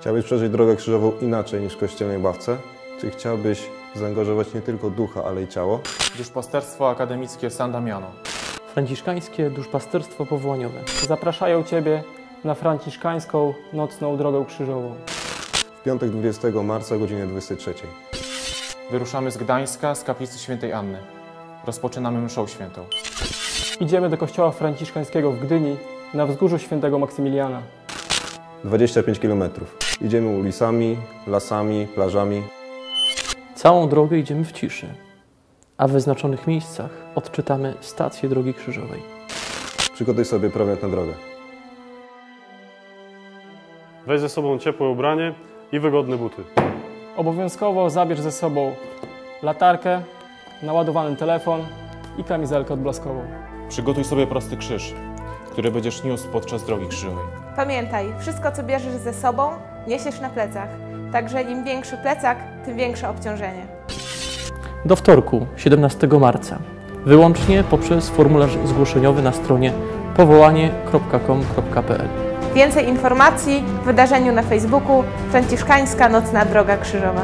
Chciałbyś przeżyć drogę krzyżową inaczej niż w kościelnej ławce? Czy chciałbyś zaangażować nie tylko ducha, ale i ciało? Duszpasterstwo akademickie San Damiano. Franciszkańskie duszpasterstwo powołaniowe zapraszają Ciebie na franciszkańską nocną drogę krzyżową. W piątek 20 marca o godzinie 23. Wyruszamy z Gdańska, z kaplicy świętej Anny. Rozpoczynamy mszą świętą. Idziemy do kościoła franciszkańskiego w Gdyni na wzgórzu świętego Maksymiliana. 25 km. Idziemy ulicami, lasami, plażami. Całą drogę idziemy w ciszy, a w wyznaczonych miejscach odczytamy stację drogi krzyżowej. Przygotuj sobie prowiant na drogę. Weź ze sobą ciepłe ubranie i wygodne buty. Obowiązkowo zabierz ze sobą latarkę, naładowany telefon i kamizelkę odblaskową. Przygotuj sobie prosty krzyż, który będziesz niósł podczas drogi krzyżowej. Pamiętaj, wszystko co bierzesz ze sobą, niesiesz na plecach. Także im większy plecak, tym większe obciążenie. Do wtorku, 17 marca, wyłącznie poprzez formularz zgłoszeniowy na stronie powołanie.com.pl. Więcej informacji w wydarzeniu na Facebooku Franciszkańska Nocna Droga Krzyżowa.